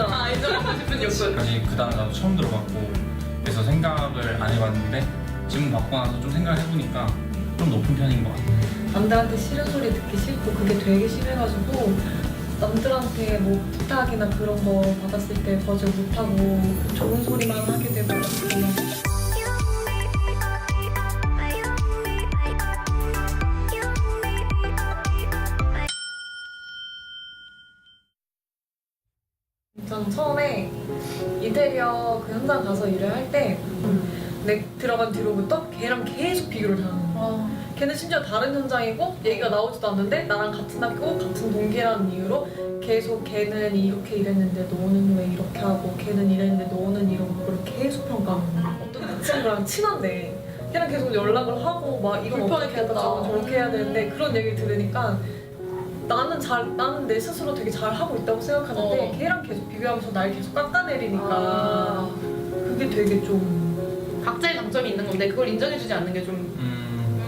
아 인정하고 싶은 욕구. 지금까지 그 단어 나도 처음 들어봤고 그래서 생각을 안 해봤는데 지금 받고 나서 좀 생각을 해보니까 좀 높은 편인 것 같아요. 남들한테 싫은 소리 듣기 싫고 그게 되게 심해가지고 남들한테 뭐 부탁이나 그런 거 받았을 때 거절 못하고 좋은 소리만 하게 되고 그냥 저는 처음에 인테리어 그 현장 가서 일을 할 때 내 들어간 뒤로부터 걔랑 계속 비교를 당하는 거야. 걔는 심지어 다른 현장이고 얘기가 나오지도 않는데 나랑 같은 학교 같은 동기라는 이유로 계속 걔는 이렇게 일했는데 너는 왜 이렇게 하고 걔는 이랬는데 너는 이러고 그걸 계속 평가하는 거야 어떤 그 친구랑 친한데 걔랑 계속 연락을 하고 막 이건 어떻게 해야 불편했겠다. 저건 저렇게 해야 되는데 그런 얘기를 들으니까 나는 잘 나는 내 스스로 되게 잘 하고 있다고 생각하는데 어. 걔랑 계속 비교하면서 날 계속 깎아내리니까 아. 그게 되게 좀 각자의 강점이 있는 건데 그걸 인정해주지 않는 게 좀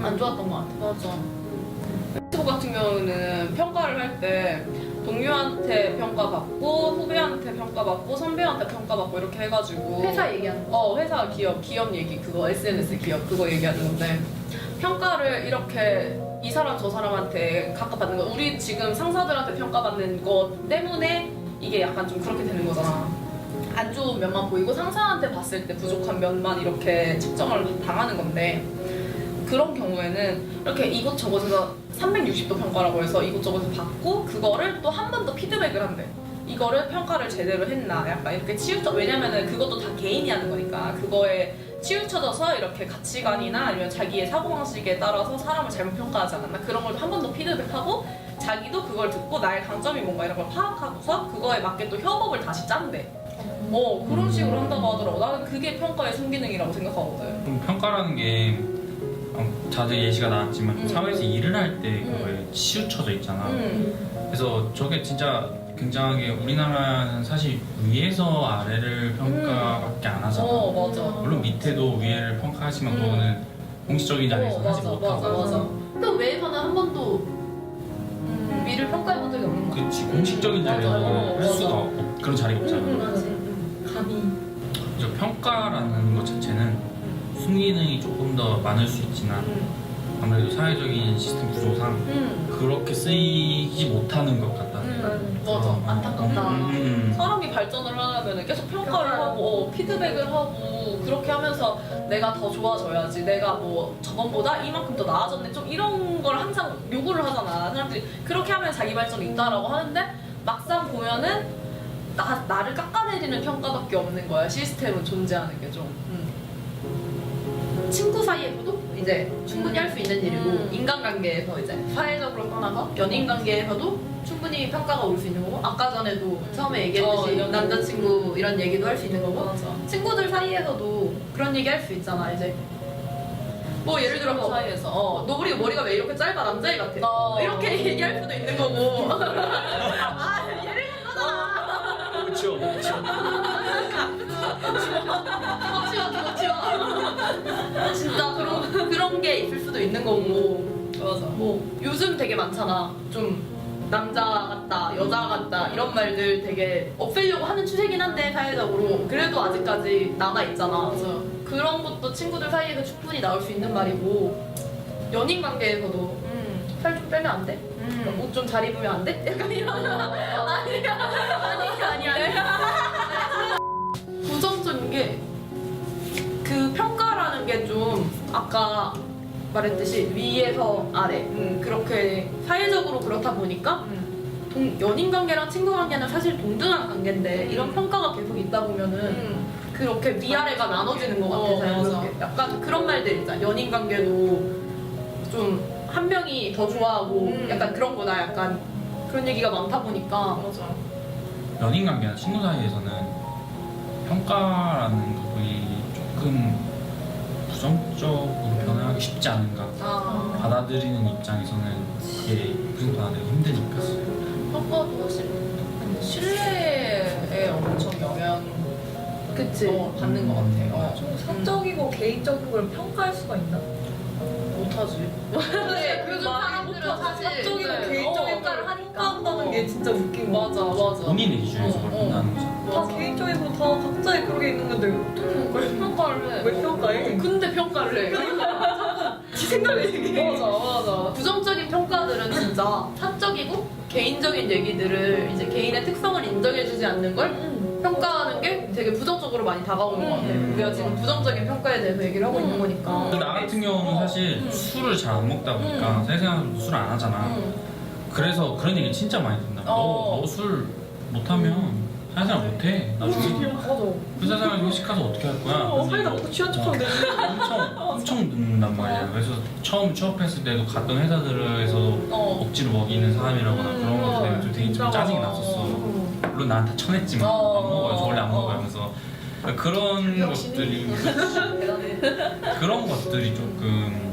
안 음, 좋았던 것 같아. 맞아. 유튜브 같은 경우는 평가를 할 때 동료한테 평가받고 후배한테 평가받고 선배한테 평가받고 이렇게 해가지고 회사 얘기하는 거. 어 회사 기업 기업 얘기 그거 SNS 기업 그거 얘기하는 건데 평가를 이렇게 이 사람 저 사람한테 각각 받는 거. 우리 지금 상사들한테 평가받는 것 때문에 이게 약간 좀 그렇게 되는 거잖아. 안 좋은 면만 보이고 상사한테 봤을 때 부족한 면만 이렇게 측정을 당하는 건데 그런 경우에는 이렇게 이곳저곳에서 360도 평가라고 해서 이곳저곳에서 받고 그거를 또 한 번 더 피드백을 한대. 이거를 평가를 제대로 했나? 약간 이렇게 치우쳐. 왜냐면은 그것도 다 개인이 하는 거니까. 그거에 치우쳐져서 이렇게 가치관이나 아니면 자기의 사고방식에 따라서 사람을 잘못 평가하지 않았나 그런 걸 한 번 더 피드백하고 자기도 그걸 듣고 나의 강점이 뭔가 이런 걸 파악하고서 그거에 맞게 또 협업을 다시 짠대 어 그런 식으로 한다고 하더라고 나는 그게 평가의 순기능이라고 생각하거든 좀 평가라는 게 어, 자주 예시가 나왔지만 음. 사회에서 일을 할 때 그거에 치우쳐져 있잖아. 음. 그래서 저게 진짜 굉장하게 우리나라는 사실 위에서 아래를 평가밖에 안 하잖아. 어 맞아 물론 밑에도 위에를 평가하지만 음. 그거는 공식적인 자리에서 어, 하지 맞아, 못하고. 맞아, 맞아. 또 외에서는 한 번도 음. 위를 평가해 본 적이 없는 거 같아. 그치 공식적인 자리에서 맞아, 어, 할 수가. 없고 그런 자리가 없잖아. 음. 맞아 감히 그래서 평가라는 것 자체는 순기능이 조금 더 많을 수 있지만 아무래도 사회적인 시스템 구조상 음. 그렇게 쓰이지 못하는 것 같다. 음. 맞아 어, 안타깝다. 음, 음. 사람이 발전을 하려면 계속 평가를 평가를 하고 어, 피드백을 하고 그렇게 하면서 내가 더 좋아져야지 내가 뭐 저번보다 이만큼 더 나아졌네 좀 이런 걸 항상 요구를 하잖아 사람들이 그렇게 하면 자기 발전이 있다라고 하는데 막상 보면은 나, 나를 깎아내리는 평가밖에 없는 거야 시스템은 존재하는 게 좀 음. 친구 사이에서도 이제 충분히 할 수 있는 일이고 음. 인간관계에서 이제 사회적으로 떠나서 연인관계에서도 충분히 평가가 올 수 있는 거고 아까 전에도 처음에 얘기했듯이 어, 연인. 남자친구 이런 얘기도 할 수 있는 거고 맞아 친구들 사이에서도 그런 얘기 할 수 있잖아 이제 뭐 예를 들어 뭐, 사이에서 어, 너 머리가 머리가 왜 이렇게 짧아 남자애 같아 어. 이렇게 얘기할 수도 있는 거고 아 예를 들어서 그렇죠. 그렇죠. 기겁치워 기겁치워 진짜 그런 그런 게 있을 수도 있는 거고. 맞아. 뭐 요즘 되게 많잖아. 좀 남자 같다 여자 같다 이런 말들 되게 없애려고 하는 추세긴 한데 사회적으로. 그래도 아직까지 남아 있잖아. 맞아. 그런 것도 친구들 사이에서 충분히 나올 수 있는 말이고. 연인 관계에서도 음. 살 좀 빼면 안 돼? 음. 옷 좀 잘 입으면 안 돼? 약간 이런 아니야. 아니 아니 아니 부정적인 게그 평가라는 게 좀 아까 말했듯이 위에서 아래 음, 그렇게 사회적으로 그렇다 보니까 음. 동, 연인 관계랑 친구 관계는 사실 동등한 관계인데 이런 평가가 계속 있다 보면은 음. 그렇게 위아래가 나눠지는 것 같아 어, 자연스럽게 약간 그런 말들 있잖아. 연인 관계도 좀 한 명이 더 좋아하고 음. 약간 그런 거나 약간 그런 얘기가 많다 보니까. 맞아. 연인 관계나 친구 사이에서는 평가라는 부분이 조금 부정적으로 변하기 쉽지 않은가. 아 받아들이는 입장에서는 그게 무슨 받아들이기 힘드니까. 평가도 사실 신뢰에 엄청 영향 그치 어, 받는 것 같아요. 어. 좀 사적이고 개인적인 걸 평가할 수가 있나? 못하지. 근데 요즘 사람들은. 사실 사적이고 네. 개인적인 어, 걸 하니까 한다는 어. 게 진짜 웃긴 거 맞아 맞아. 본인의 기준에서 어, 어. 본다는 거죠. 다 개인적이고 다 각자의 그런 게 있는 건데 어떻게 왜 평가를 해? 왜 평가해? 어, 근데 평가를 해. 지 생각을 얘기해. 맞아, 맞아. 부정적인 평가들은 진짜 사적이고 개인적인 얘기들을 이제 개인의 특성을 인정해주지 않는 걸 평가하는 게 되게 부정적으로 많이 다가오는 것 같아. 음. 우리가 지금 부정적인 평가에 대해서 얘기를 하고 있는 거니까. 나 같은 경우는 사실 음. 술을 잘 안 먹다 보니까 세상에서 술안 하잖아. 응. 그래서 그런 얘기 진짜 많이 듣는다. 어. 너술 못하면 사회생활 못해. 나중에. 맞아. 회사 생활 회식 가서 어떻게 할 거야? 어, 그래서 사이다 먹고 취한 척하면 되지. 엄청 엄청 듣는단 말이야. 그래서 처음 취업했을 때도 갔던 회사들에서 어. 억지로 먹이는 사람이라거나 음, 그런 것 어, 때문에 좀 되게 좀. 짜증이 났었어. 물론 나한테 쳐냈지만 어. 안 먹어요. 저 원래 안 어. 먹어요. 하면서 그런 것들이 대단해. 그런 것들이 조금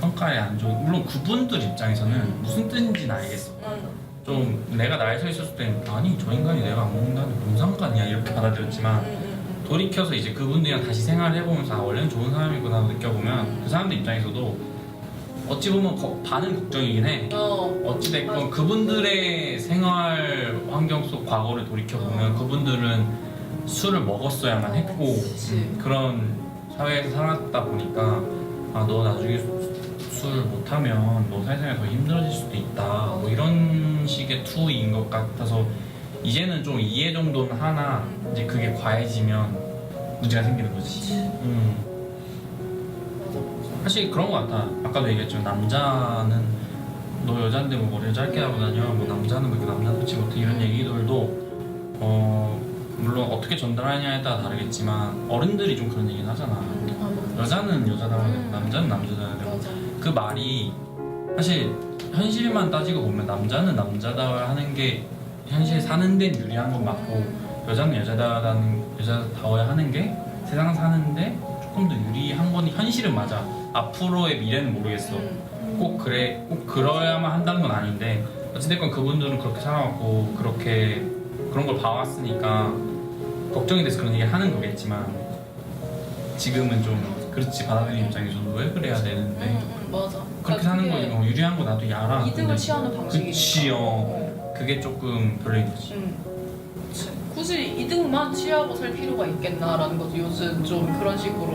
평가에 안 좋은 물론 그분들 입장에서는 음. 무슨 뜻인지는 알겠어. 응. 좀 내가 나에 서 있었을 땐 아니 저 인간이 내가 안 먹는다는 뭔 상관이야 이렇게 받아들였지만 응. 돌이켜서 이제 그분들이랑 다시 생활을 해보면서 아, 원래는 좋은 사람이구나 느껴보면 그 사람들 입장에서도 어찌 보면 거- 반은 걱정이긴 해. 어. 어찌됐건 그분들의 생활 환경 속 과거를 돌이켜보면 그분들은 술을 먹었어야만 했고 그치. 그런 사회에서 살았다 보니까 아 너 나중에 수- 술 못하면 너 사회생활 더 힘들어질 수도 있다 뭐 이런 식의 투인 것 같아서 이제는 좀 이해 정도는 하나 이제 그게 과해지면 문제가 생기는 거지 음. 사실 그런 것 같아 아까도 얘기했지만 남자는 너 여잔데 뭐 머리를 짧게 하고 다녀 뭐 남자는 왜 이렇게 남자답지 못해 이런 얘기들도 어 물론 어떻게 전달하냐에 따라 다르겠지만 어른들이 좀 그런 얘기는 하잖아 여자는 여자다워야 되고 음. 남자는 맞아. 그 말이 사실 현실만 따지고 보면 남자는 남자다워야 하는 게 현실 사는 데는 유리한 건 맞고 여자는 여자다는 여자다워야 하는 게 세상 사는데 조금 더 유리한 건 현실은 맞아 앞으로의 미래는 모르겠어 음. 꼭 그래 꼭 그러야만 한다는 건 아닌데 어찌됐건 그분들은 그렇게 살아왔고 그렇게 그런 걸 봐왔으니까 걱정이 돼서 그런 얘기 하는 거겠지만 지금은 좀 그렇지 받아들이는 입장에서는 왜 그래야 되는데 응, 응, 맞아. 그렇게 그러니까 사는 그게 거 어, 유리한 거 나도 알아 이득을 취하는 방식이니까. 그치 어 그게 조금 별로인 거지 응. 그치. 굳이 이득만 취하고 살 필요가 있겠나라는 거지. 요즘 좀 그런 식으로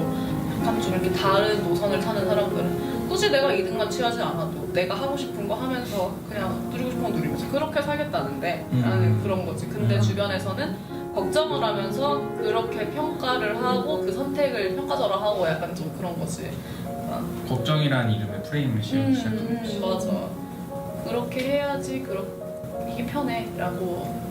약간 좀 이렇게 다른 노선을 타는 사람들은 굳이 내가 이득만 취하지 않아도 내가 하고 싶은 거 하면서 그냥 누리고 싶은 거 누리면서 그렇게 살겠다는데 음. 라는 그런 거지. 근데 음. 주변에서는 걱정을 하면서 그렇게 평가를 하고 그 선택을 평가절하하고 약간 좀 그런 거지. 걱정이라는 이름의 프레임을 씌우기 시작한 음, 거지 맞아. 그렇게 해야지 그렇 이게 편해라고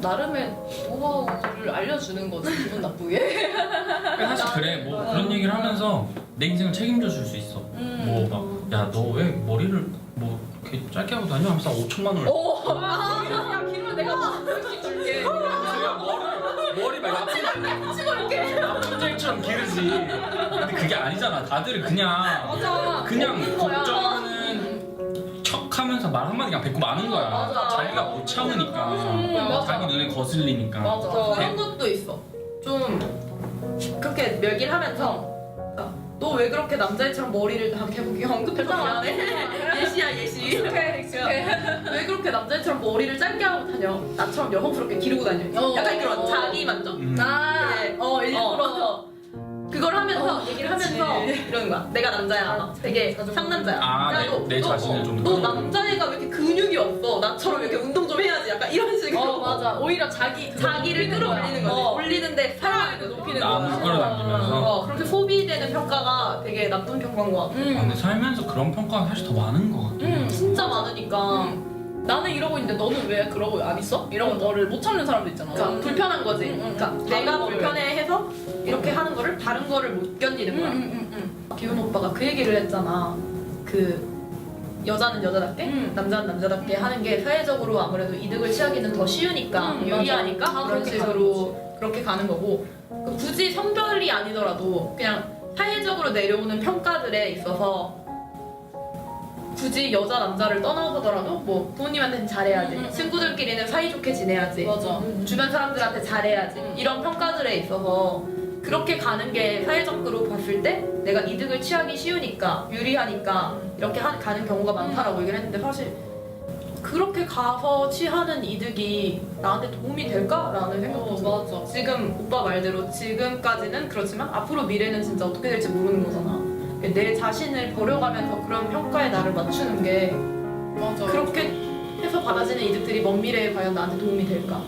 나름의 노하우를 알려주는 거지 기분 나쁘게. 그러니까 사실 그래 뭐 그런 얘기를 하면서 내 인생을 책임져 줄 수 있어 음. 뭐막 야 너 왜 머리를 뭐 이렇게 짧게 하고 다녀 하면서 5천만 원을 오, 아, 야 기르면 내가 뭐 몇씩 줄게. 머리 머리 막 납품 찍어줄게. 납품쟁이처럼 기르지. 근데 그게 아니잖아. 다들 그냥 맞아. 그냥 거야. 걱정하는 척하면서 말 한마디 그냥 뱉고 마는 거야. 맞아. 자기가 못 참으니까. 음, 맞아. 자기 눈에 거슬리니까. 맞아. 그런 것도 있어. 좀 그렇게 멸기를 하면서 너 왜 그렇게 남자애처럼 머리를 다 해보기 언급해서 미안해. 예시야 예시. 익숙해 익숙해. 왜 그렇게 남자애처럼 머리를 짧게 하고 다녀? 나처럼 여성스럽게 기르고 다녀. 약간 그런 어. 자기 만족. 음. 아, 어 일부러 그걸 하면서 어, 얘기를. 하면서 이러는 거야. 내가 남자야. 되게 자존감. 상남자야. 아, 야, 내- 너, 내 너, 자신을 어, 좀너 끌어올리는 남자애가 왜 이렇게 근육이 없어? 나처럼 이렇게 운동 좀 해야지. 약간 이런 식으로. 어 맞아. 오히려 자기 자기를 끌어올리는 거지. 어. 올리는데 사랑을 높이는 거야. 남을 끌어당기면서. 어, 그렇게 소비되는 평가가 되게 나쁜 평가인 것 같아. 아, 근데 살면서 그런 평가가 사실 더 많은 것 같아. 음, 진짜 많으니까. 나는 이러고 있는데 너는 왜 그러고 안 있어? 이런 거를 못 참는 사람도 있잖아. 그러니까 불편한 거지. 음, 음, 그러니까 음. 내가 다른 거를. 불편해 해서 이렇게 하는 거를 다른 거를 못 견디는 거야. 음, 기훈 오빠가 그 얘기를 했잖아. 그 여자는 여자답게, 음. 남자는 남자답게 하는 게 사회적으로 아무래도 이득을 취하기는 더 쉬우니까 음, 유리하니까 맞아. 다 그런 식으로 그렇게 가는 거고 그 굳이 성별이 아니더라도 그냥 사회적으로 내려오는 평가들에 있어서 굳이 여자 남자를 떠나서더라도 뭐 부모님한테는 잘해야지 음, 음, 음. 친구들끼리는 사이좋게 지내야지 맞아. 주변 사람들한테 잘해야지 음. 이런 평가들에 있어서 그렇게 가는 게 사회적으로 봤을 때 내가 이득을 취하기 쉬우니까 유리하니까 이렇게 하- 가는 경우가 많다라고 얘기를 했는데 사실 그렇게 가서 취하는 이득이 나한테 도움이 될까라는 생각도 어. 맞아. 지금 오빠 말대로 지금까지는 그렇지만 앞으로 미래는 진짜 어떻게 될지 모르는 거잖아. 내 자신을 버려가면서 그런 평가에 나를 맞추는 게 맞아. 그렇게 해서 받아지는 이득들이 먼 미래에 과연 나한테 도움이 될까?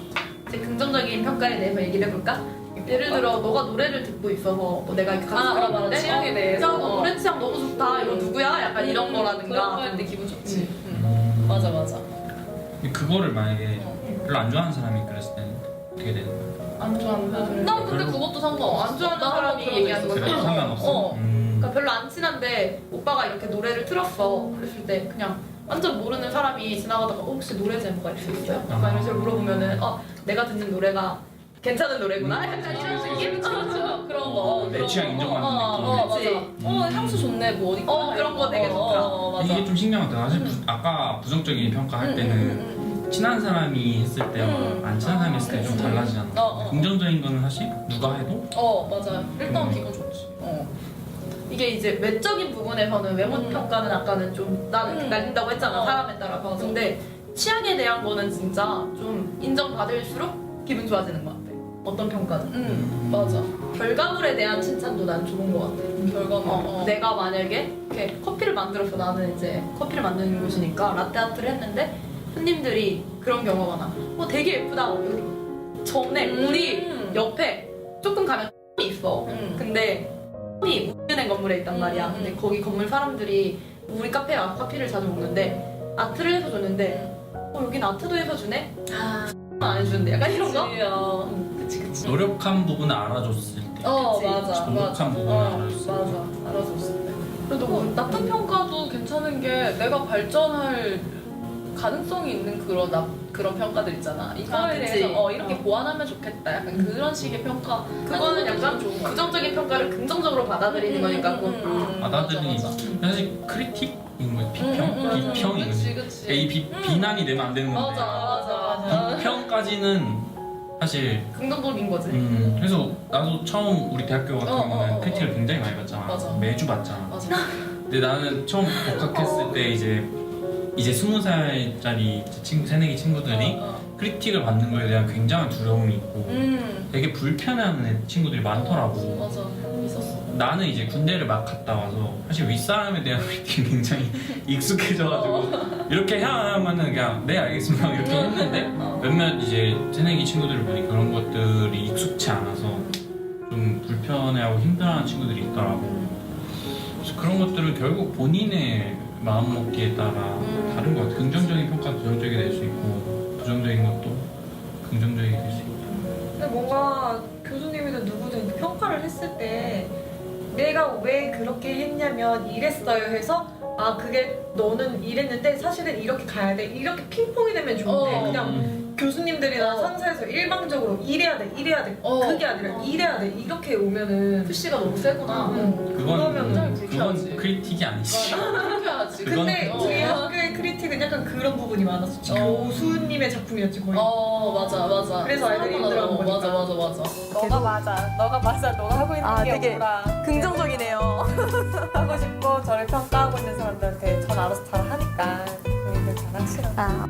이제 긍정적인 평가에 대해서 얘기를 해볼까? 예를 들어 너가 노래를 듣고 있어서 뭐 내가 이렇게 같이 아, 아, 들었는데 맞아. 취향에 대해서. 야, 너 어. 노래 취향 너무 좋다 이거 누구야? 약간 이런 거라든가 그런 거할때 기분 좋지. 응. 음. 맞아 맞아. 근데 그거를 만약에 별로 안 좋아하는 사람이 그랬을 때는 어떻게 되는 거야? 안 좋아하는 사람 난 근데 그것도 상관없어. 안 좋아하는 나 사람이 얘기하는 거 상관없어? 어. 음. 그러니까 별로 안 친한데 오빠가 이렇게 노래를 틀었어 그랬을 때 그냥 완전 모르는 사람이 지나가다가 어, 혹시 노래 제목 알 수 있어요? 약간 아. 이런 식으로 물어보면은 어 내가 듣는 노래가 괜찮은 노래구나 음. 약간 이런 식의 그렇죠. 그런 거. 내 그런 취향 거. 인정받는 어, 어, 느낌. 맞아. 그치? 어 향수 좋네 뭐 어디 어, 그런 거 되게 좋더라. 어, 맞아. 이게 좀 신기한 것 같아. 사실 부- 아까 부정적인 평가할 응, 때는 친한 사람이 했을 때와 음. 안 친한 사람이 했을 때 좀 그치. 달라지잖아. 어, 어. 긍정적인 거는 사실 누가 해도 응. 어 맞아. 일단 음. 기분 좋지. 어. 이게 이제 외적인 부분에서는 외모 음. 평가는 아까는 좀 나는 음. 날린다고 했잖아 어. 사람에 따라서 맞아. 근데 취향에 대한 거는 진짜 좀 인정받을수록 기분 좋아지는 것 같아 어떤 평가는 응 맞아. 결과물에 대한 칭찬도 난 좋은 것 같아 결과물. 어, 어. 내가 만약에 이렇게 커피를 만들어서 나는 이제 커피를 만드는 곳이니까 라떼 아트를 했는데 손님들이 그런 경우가 많아. 어 되게 예쁘다. 여기 전에 음. 우리 옆에 조금 가면 이 있어. 응. 근데 이 우리은행 건물에 있단 음, 말이야. 음, 근데 음. 거기 건물 사람들이 우리 카페에 와서 커피를 자주 먹는데 아트를 해서 줬는데 어 여긴 아트도 해서 주네? 아. 안 해주는데 약간 이런 거? 그치, 어. 그치 그치. 노력한 부분을 알아줬을 때. 어 그치. 맞아 노력한 맞아. 부분을 어, 알아줬을 때. 맞아 알아줬을 때. 그래도 어, 뭐 나쁜 평가도 괜찮은 게 내가 발전할 가능성이 있는 그런 나, 그런 평가들 있잖아. 이거에 아, 그치. 대해서 어, 이렇게 어. 보완하면 좋겠다. 약간 그런 식의 평가. 그거는 약간 좋은 거. 부정적인 평가를 긍정적으로 받아들이는 거니까 음, 음, 그것도 음, 음. 받아들이니 맞아, 맞아. 사실 크리틱인 거지 비평, 음, 음, 음, 비평인 거지. 그치 그치. 이 비, 음. 비난이 되면 안 되는 건데 맞아 맞아 맞아. 비평까지는 사실 긍정적인 거지. 음, 그래서 나도 처음 우리 대학교 같은 어, 어, 경우는 어, 크리틱을 굉장히 많이 받잖아. 맞아. 매주 받잖아. 맞아. 근데 나는 처음 복학했을 때 이제 이제 스무 살짜리 친구 새내기 친구들이 어, 어. 크리틱을 받는 거에 대한 굉장한 두려움이 있고 음. 되게 불편해하는 애- 친구들이 많더라고. 맞아 있었어. 나는 이제 군대를 막 갔다 와서 사실 윗사람에 대한 크리틱이 굉장히 익숙해져가지고 이렇게 해야만은 그냥 네 알겠습니다 이렇게 했는데 어. 몇몇 이제 새내기 친구들을 보니 그런 것들이 익숙치 않아서 좀 불편해하고 힘들어하는 친구들이 있더라고. 음. 그래서 그런 것들은 결국 본인의 마음먹기에 따라 음. 다른 것 같아. 긍정적인 평가도 부정적이게 될수 있고 부정적인 것도 긍정적이게 될수 있고. 근데 뭔가 교수님이든 누구든 평가를 했을 때 내가 왜 그렇게 했냐면 이랬어요 해서 아 그게 너는 이랬는데 사실은 이렇게 가야 돼 이렇게 핑퐁이 되면 좋은데 어. 그냥 음. 교수님들이나 어. 상사에서 일방적으로 이래야 돼 이래야 돼 어. 그게 아니라 이래야 돼 이렇게 오면은 푸시가 너무 세구나. 음. 그건 그러면 불쾌하지. 그건 크리틱이 아니지. 그건 근데 어. 우리 학교의 크리틱은 약간 그런 부분이 많았어 어. 교수님의 작품이었지 거의 어 맞아 맞아. 그래서 아이들이 힘들어하는 어, 맞아 거니까. 맞아 맞아. 너가 맞아. 너가 맞아. 너가 하고 있는 아, 게 되게 뭐라. 긍정적이네요. 하고 싶고 저를 평가하고 있는 사람들한테 전 알아서 잘 하니까 본인들 잘 하시라고. 아,